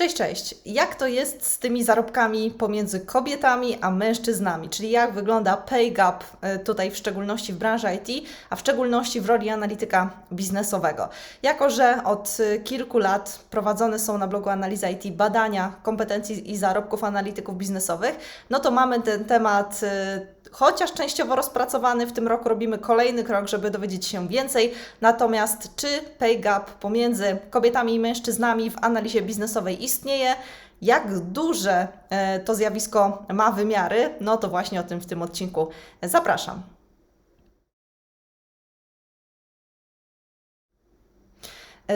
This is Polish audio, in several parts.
Cześć, cześć. Jak to jest z tymi zarobkami pomiędzy kobietami a mężczyznami? Czyli jak wygląda pay gap e, tutaj w szczególności w branży IT, a w szczególności w roli analityka biznesowego? Jako, że od e, kilku lat prowadzone są na blogu Analiza IT badania kompetencji i zarobków analityków biznesowych, no to mamy ten temat e, chociaż częściowo rozpracowany, w tym roku robimy kolejny krok, żeby dowiedzieć się więcej. Natomiast czy pay gap pomiędzy kobietami i mężczyznami w analizie biznesowej istnieje? Jak duże e, to zjawisko ma wymiary? No to właśnie o tym w tym odcinku zapraszam.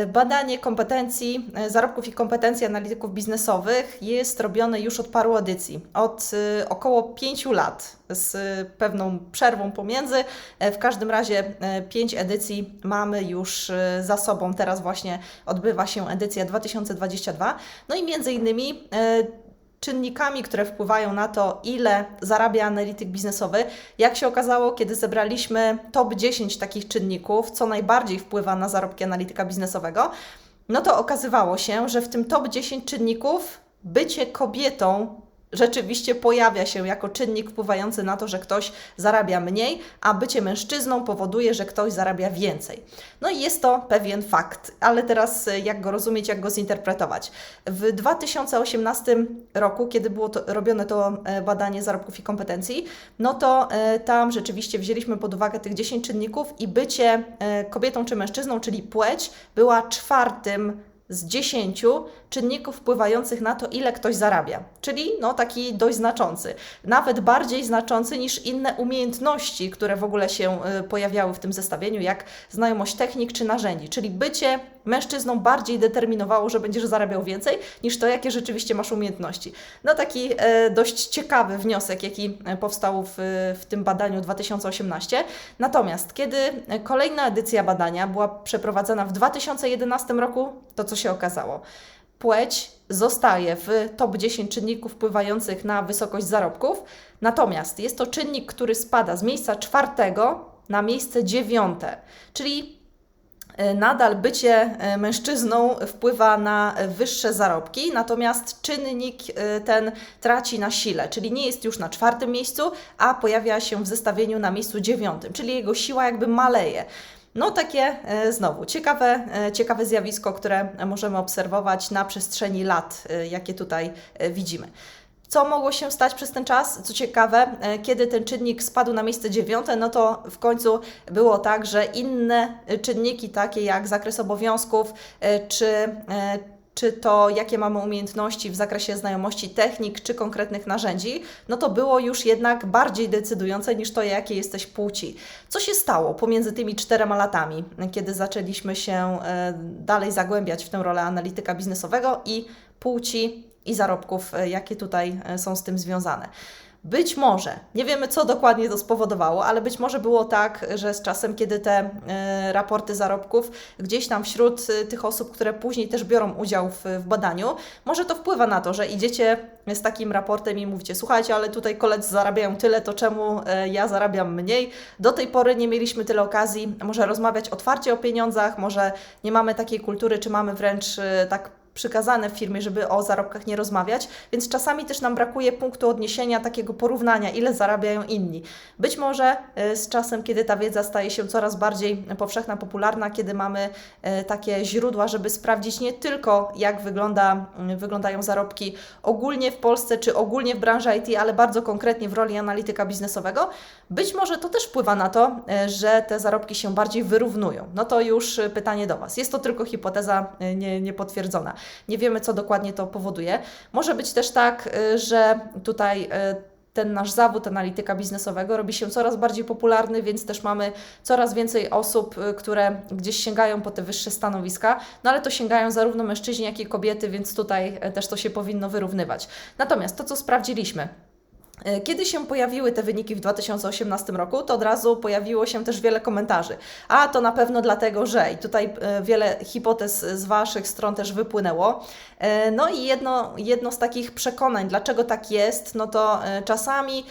Badanie kompetencji, e, zarobków i kompetencji analityków biznesowych jest robione już od paru edycji, od y, około pięciu lat, z pewną przerwą pomiędzy. E, W każdym razie e, pięć edycji mamy już za sobą. Teraz właśnie odbywa się edycja 2022. No i między innymi e, czynnikami, które wpływają na to, ile zarabia analityk biznesowy. Jak się okazało, kiedy zebraliśmy top 10 takich czynników, co najbardziej wpływa na zarobki analityka biznesowego, no to okazywało się, że w tym top 10 czynników bycie kobietą rzeczywiście pojawia się jako czynnik wpływający na to, że ktoś zarabia mniej, a bycie mężczyzną powoduje, że ktoś zarabia więcej. No i jest to pewien fakt, ale teraz e, jak go rozumieć, jak go zinterpretować? W 2018 roku, kiedy było to, robione to e, badanie zarobków i kompetencji, no to e, tam rzeczywiście wzięliśmy pod uwagę tych 10 czynników i bycie kobietą czy mężczyzną, czyli płeć, była czwartym z 10 czynników wpływających na to, ile ktoś zarabia. Czyli no, taki dość znaczący. Nawet bardziej znaczący niż inne umiejętności, które w ogóle się y, pojawiały w tym zestawieniu, jak znajomość technik czy narzędzi. Czyli bycie mężczyzną bardziej determinowało, że będziesz zarabiał więcej, niż to, jakie rzeczywiście masz umiejętności. No taki e, dość ciekawy wniosek, jaki e, powstał w, w tym badaniu 2018. Natomiast kiedy kolejna edycja badania była przeprowadzona w 2011 roku, to co się okazało? Płeć zostaje w top 10 czynników wpływających na wysokość zarobków, natomiast jest to czynnik, który spada z miejsca czwartego na miejsce dziewiąte, czyli e, nadal bycie e, mężczyzną wpływa na wyższe zarobki, natomiast czynnik e, ten traci na sile, czyli nie jest już na czwartym miejscu, a pojawia się w zestawieniu na miejscu dziewiątym, czyli jego siła jakby maleje. No takie e, znowu ciekawe, e, ciekawe zjawisko, które możemy obserwować na przestrzeni lat, e, jakie tutaj widzimy. Co mogło się stać przez ten czas? Co ciekawe, kiedy ten czynnik spadł na miejsce dziewiąte, no to w końcu było tak, że inne czynniki, takie jak zakres obowiązków, czy, czy to jakie mamy umiejętności w zakresie znajomości technik, czy konkretnych narzędzi, no to było już jednak bardziej decydujące niż to, jakie jesteś płci. Co się stało pomiędzy tymi czterema latami, kiedy zaczęliśmy się e, dalej zagłębiać w tę rolę analityka biznesowego i płci i zarobków, e, jakie tutaj e, są z tym związane. Być może, nie wiemy co dokładnie to spowodowało, ale być może było tak, że z czasem, kiedy te e, raporty zarobków gdzieś tam wśród e, tych osób, które później też biorą udział w, w badaniu, może to wpływa na to, że idziecie z takim raportem i mówicie: Słuchajcie, ale tutaj koledzy zarabiają tyle, to czemu e, ja zarabiam mniej? Do tej pory nie mieliśmy tyle okazji, może rozmawiać otwarcie o pieniądzach, może nie mamy takiej kultury, czy mamy wręcz tak przykazane w firmie, żeby o zarobkach nie rozmawiać, więc czasami też nam brakuje punktu odniesienia, takiego porównania, ile zarabiają inni. Być może e, z czasem, kiedy ta wiedza staje się coraz bardziej powszechna, popularna, kiedy mamy e, takie źródła, żeby sprawdzić nie tylko, jak wygląda, mm, wyglądają zarobki ogólnie w Polsce, czy ogólnie w branży IT, ale bardzo konkretnie w roli analityka biznesowego, być może to też wpływa na to, że te zarobki się bardziej wyrównują. No to już pytanie do Was. Jest to tylko hipoteza e, nie, niepotwierdzona. Nie wiemy, co dokładnie to powoduje. Może być też tak, y, że tutaj y, ten nasz zawód analityka biznesowego robi się coraz bardziej popularny, więc też mamy coraz więcej osób, y, które gdzieś sięgają po te wyższe stanowiska, no ale to sięgają zarówno mężczyźni, jak i kobiety, więc tutaj też to się powinno wyrównywać. Natomiast to, co sprawdziliśmy, kiedy się pojawiły te wyniki w 2018 roku, to od razu pojawiło się też wiele komentarzy. A to na pewno dlatego, że i tutaj e, wiele hipotez z Waszych stron też wypłynęło. E, no i jedno, jedno z takich przekonań, dlaczego tak jest, no to czasami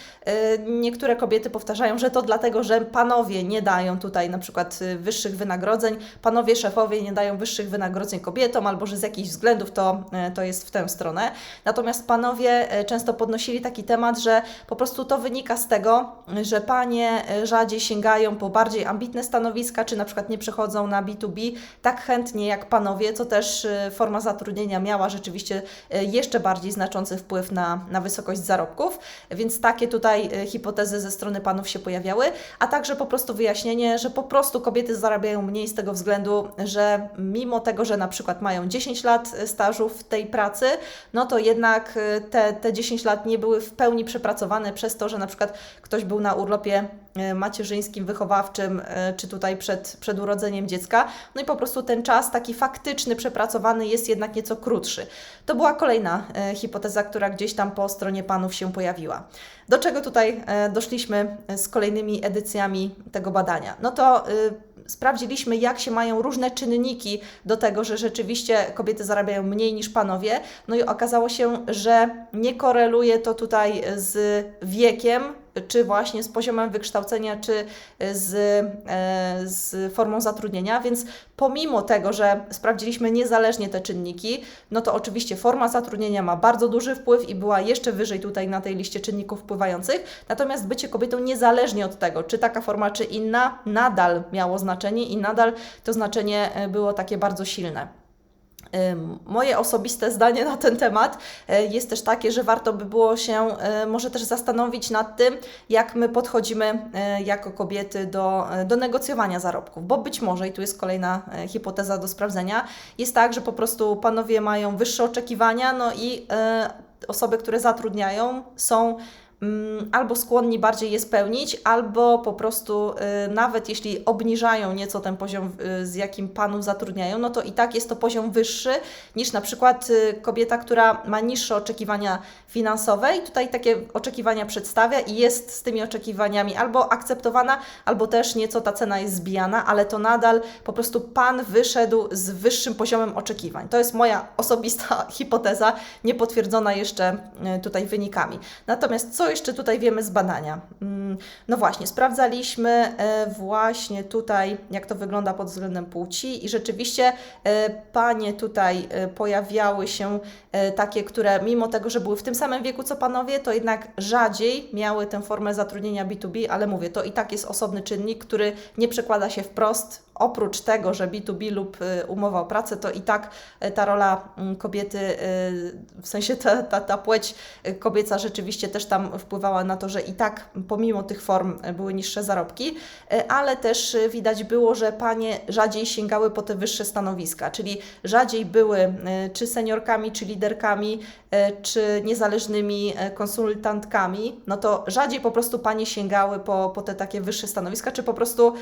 niektóre kobiety powtarzają, że to dlatego, że panowie nie dają tutaj na przykład wyższych wynagrodzeń, panowie szefowie nie dają wyższych wynagrodzeń kobietom, albo że z jakichś względów to, to jest w tę stronę. Natomiast panowie często podnosili taki temat, że po prostu to wynika z tego, że panie rzadziej sięgają po bardziej ambitne stanowiska, czy na przykład nie przechodzą na B2B tak chętnie jak panowie, co też y, forma zatrudnienia miała rzeczywiście y, jeszcze bardziej znaczący wpływ na, na wysokość zarobków, więc takie tutaj y, hipotezy ze strony panów się pojawiały, a także po prostu wyjaśnienie, że po prostu kobiety zarabiają mniej z tego względu, że mimo tego, że na przykład mają 10 lat stażu w tej pracy, no to jednak te, te 10 lat nie były w pełni przepracowane przepracowane przez to, że na przykład ktoś był na urlopie e, macierzyńskim, wychowawczym, e, czy tutaj przed, przed urodzeniem dziecka. No i po prostu ten czas taki faktyczny, przepracowany jest jednak nieco krótszy. To była kolejna e, hipoteza, która gdzieś tam po stronie panów się pojawiła. Do czego tutaj doszliśmy z kolejnymi edycjami tego badania? No to sprawdziliśmy, jak się mają różne czynniki do tego, że rzeczywiście kobiety zarabiają mniej niż panowie. No i okazało się, że nie koreluje to tutaj z wiekiem, czy właśnie z poziomem wykształcenia, czy z, e, z formą zatrudnienia, więc pomimo tego, że sprawdziliśmy niezależnie te czynniki, no to oczywiście forma zatrudnienia ma bardzo duży wpływ i była jeszcze wyżej tutaj na tej liście czynników wpływających, natomiast bycie kobietą niezależnie od tego, czy taka forma, czy inna, nadal miało znaczenie i nadal to znaczenie e, było takie bardzo silne. Moje osobiste zdanie na ten temat e, jest też takie, że warto by było się e, może też zastanowić nad tym, jak my podchodzimy e, jako kobiety do, do negocjowania zarobków, bo być może, i tu jest kolejna hipoteza do sprawdzenia, jest tak, że po prostu panowie mają wyższe oczekiwania, no i osoby, które zatrudniają, są albo skłonni bardziej je spełnić, albo po prostu y, nawet jeśli obniżają nieco ten poziom, y, z jakim panów zatrudniają, no to i tak jest to poziom wyższy niż na przykład y, kobieta, która ma niższe oczekiwania finansowe i tutaj takie oczekiwania przedstawia i jest z tymi oczekiwaniami albo akceptowana, albo też nieco ta cena jest zbijana, ale to nadal po prostu pan wyszedł z wyższym poziomem oczekiwań. To jest moja osobista hipoteza, niepotwierdzona jeszcze tutaj wynikami. Natomiast co jeszcze tutaj wiemy z badania? Mm, no właśnie, sprawdzaliśmy e, właśnie tutaj, jak to wygląda pod względem płci i rzeczywiście e, panie tutaj e, pojawiały się takie, które mimo tego, że były w tym samym wieku co panowie, to jednak rzadziej miały tę formę zatrudnienia B2B, ale mówię, to i tak jest osobny czynnik, który nie przekłada się wprost oprócz tego, że B2B lub y, umowa o pracę, to i tak y, ta rola mm, kobiety, y, w sensie ta, ta, ta płeć kobieca rzeczywiście też tam wpływała na to, że i tak pomimo tych form były niższe zarobki, ale też widać było, że panie rzadziej sięgały po te wyższe stanowiska, czyli rzadziej były czy seniorkami, czy liderkami, czy niezależnymi konsultantkami, no to rzadziej po prostu panie sięgały po, po te takie wyższe stanowiska, czy po prostu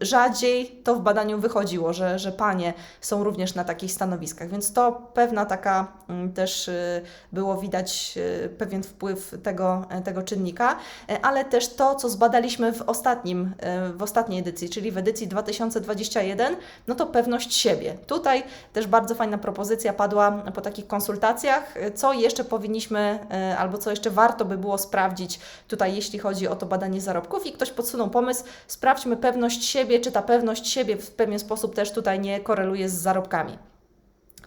rzadziej to w badaniu wychodziło, że, że panie są również na takich stanowiskach, więc to pewna taka mm, też y, było widać y, pewien wpływ tego, tego czynnika, y, ale też to, co zbadaliśmy w ostatnim, w ostatniej edycji, czyli w edycji 2021, no to pewność siebie. Tutaj też bardzo fajna propozycja padła po takich konsultacjach, co jeszcze powinniśmy, albo co jeszcze warto by było sprawdzić tutaj, jeśli chodzi o to badanie zarobków i ktoś podsunął pomysł, sprawdźmy pewność siebie, czy ta pewność pewność siebie w pewien sposób też tutaj nie koreluje z zarobkami.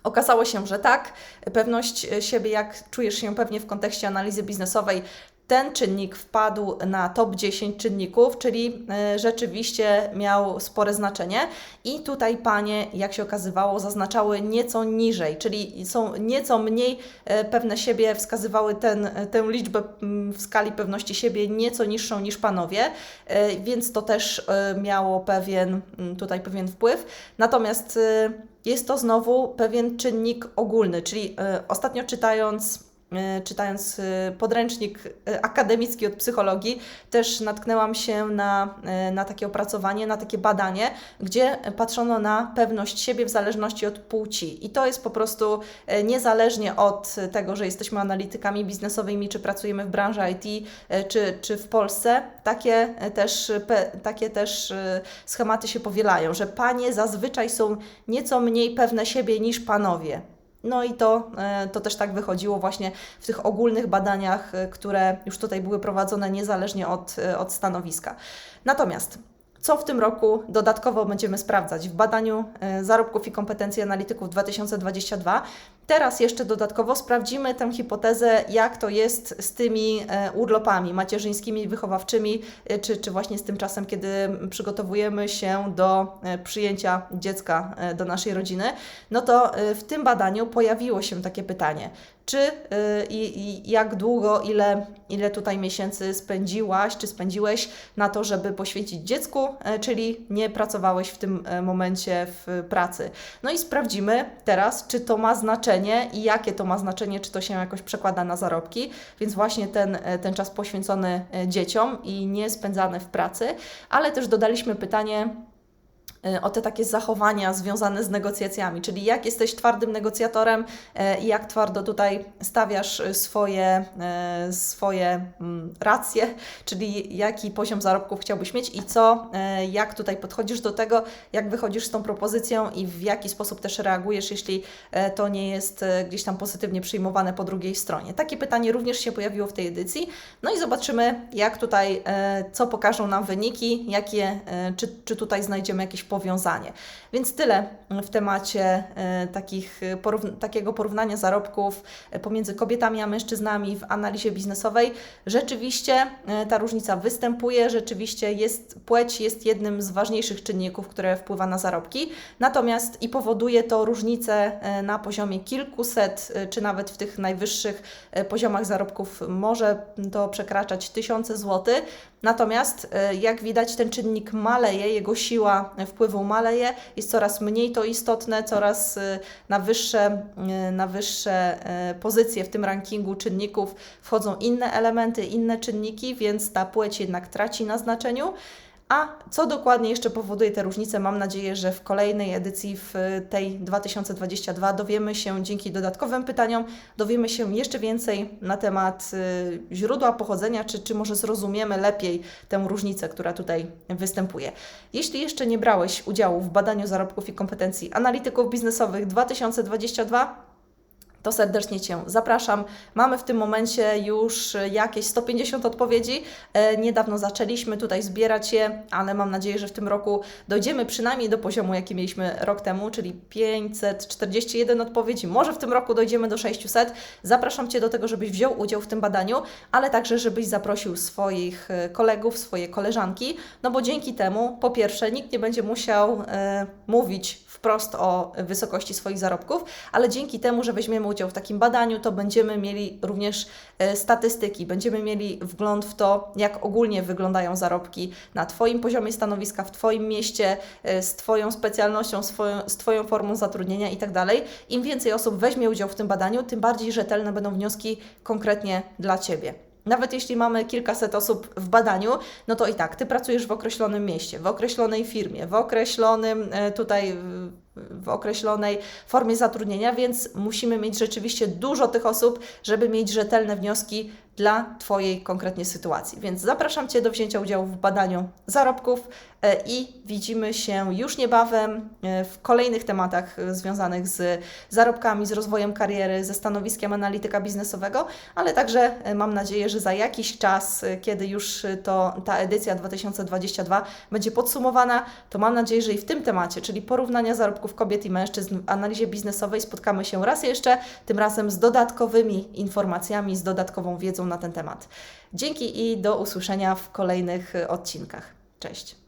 Okazało się, że tak. Pewność siebie, jak czujesz się pewnie w kontekście analizy biznesowej, ten czynnik wpadł na top 10 czynników, czyli e, rzeczywiście miał spore znaczenie. I tutaj panie, jak się okazywało, zaznaczały nieco niżej, czyli są nieco mniej e, pewne siebie, wskazywały ten, tę liczbę w skali pewności siebie nieco niższą niż panowie, e, więc to też miało pewien, tutaj pewien wpływ. Natomiast jest to znowu pewien czynnik ogólny, czyli ostatnio czytając czytając e, podręcznik e, akademicki od psychologii, też natknęłam się na, na takie opracowanie, na takie badanie, gdzie patrzono na pewność siebie w zależności od płci. I to jest po prostu niezależnie od tego, że jesteśmy analitykami biznesowymi, czy pracujemy w branży IT, czy, czy w Polsce, takie też, takie też schematy się powielają, że panie zazwyczaj są nieco mniej pewne siebie niż panowie. No i to, e, to też tak wychodziło właśnie w tych ogólnych badaniach, e, które już tutaj były prowadzone niezależnie od, e, od stanowiska. Natomiast co w tym roku dodatkowo będziemy sprawdzać w badaniu zarobków i kompetencji analityków 2022. Teraz jeszcze dodatkowo sprawdzimy tę hipotezę, jak to jest z tymi urlopami macierzyńskimi, wychowawczymi, czy, czy właśnie z tym czasem, kiedy przygotowujemy się do przyjęcia dziecka do naszej rodziny. No to w tym badaniu pojawiło się takie pytanie, czy y, i, i, jak długo, ile, ile tutaj miesięcy spędziłaś, czy spędziłeś na to, żeby poświęcić dziecku, y, czyli nie pracowałeś w tym y, momencie w pracy. No i sprawdzimy teraz, czy to ma znaczenie i jakie to ma znaczenie, czy to się jakoś przekłada na zarobki, więc właśnie ten, ten czas poświęcony dzieciom i nie spędzany w pracy, ale też dodaliśmy pytanie, E, o te takie zachowania związane z negocjacjami, czyli jak jesteś twardym negocjatorem e, i jak twardo tutaj stawiasz swoje, e, swoje mm, racje, czyli jaki poziom zarobków chciałbyś mieć i co, jak tutaj podchodzisz do tego, jak wychodzisz z tą propozycją i w jaki sposób też reagujesz, jeśli to nie jest gdzieś tam pozytywnie przyjmowane po drugiej stronie. Takie pytanie również się pojawiło w tej edycji. No i zobaczymy, jak tutaj, co pokażą nam wyniki, jakie, czy, czy tutaj znajdziemy jakieś powiązanie. Więc tyle w temacie e, takich, porówn takiego porównania zarobków e, pomiędzy kobietami a mężczyznami w analizie biznesowej. Rzeczywiście e, ta różnica występuje, rzeczywiście jest, płeć jest jednym z ważniejszych czynników, które wpływa na zarobki, natomiast i powoduje to różnice na poziomie kilkuset, czy nawet w tych najwyższych poziomach zarobków może to przekraczać tysiące złotych. Natomiast jak widać, ten czynnik maleje, jego siła wpływu maleje, jest coraz mniej to istotne, coraz y, na wyższe, y, na wyższe y, pozycje w tym rankingu czynników wchodzą inne elementy, inne czynniki, więc ta płeć jednak traci na znaczeniu. A co dokładnie jeszcze powoduje te różnice? Mam nadzieję, że w kolejnej edycji, w tej 2022, dowiemy się dzięki dodatkowym pytaniom, dowiemy się jeszcze więcej na temat y, źródła pochodzenia, czy, czy może zrozumiemy lepiej tę różnicę, która tutaj występuje. Jeśli jeszcze nie brałeś udziału w badaniu zarobków i kompetencji analityków biznesowych 2022, to serdecznie Cię zapraszam. Mamy w tym momencie już jakieś 150 odpowiedzi. E, niedawno zaczęliśmy tutaj zbierać je, ale mam nadzieję, że w tym roku dojdziemy przynajmniej do poziomu, jaki mieliśmy rok temu, czyli 541 odpowiedzi. Może w tym roku dojdziemy do 600. Zapraszam Cię do tego, żebyś wziął udział w tym badaniu, ale także, żebyś zaprosił swoich e, kolegów, swoje koleżanki, no bo dzięki temu, po pierwsze, nikt nie będzie musiał e, mówić wprost o wysokości swoich zarobków, ale dzięki temu, że weźmiemy udział w takim badaniu, to będziemy mieli również e, statystyki, będziemy mieli wgląd w to, jak ogólnie wyglądają zarobki na Twoim poziomie stanowiska, w Twoim mieście, e, z Twoją specjalnością, swoją, z Twoją formą zatrudnienia itd. Tak Im więcej osób weźmie udział w tym badaniu, tym bardziej rzetelne będą wnioski konkretnie dla Ciebie. Nawet jeśli mamy kilkaset osób w badaniu, no to i tak, Ty pracujesz w określonym mieście, w określonej firmie, w określonym e, tutaj w określonej formie zatrudnienia, więc musimy mieć rzeczywiście dużo tych osób, żeby mieć rzetelne wnioski dla Twojej konkretnie sytuacji. Więc zapraszam Cię do wzięcia udziału w badaniu zarobków e, i widzimy się już niebawem e, w kolejnych tematach e, związanych z zarobkami, z rozwojem kariery, ze stanowiskiem analityka biznesowego, ale także mam nadzieję, że za jakiś czas, kiedy już to ta edycja 2022 będzie podsumowana, to mam nadzieję, że i w tym temacie, czyli porównania zarobków kobiet i mężczyzn w analizie biznesowej spotkamy się raz jeszcze, tym razem z dodatkowymi informacjami, z dodatkową wiedzą na ten temat. Dzięki i do usłyszenia w kolejnych odcinkach. Cześć.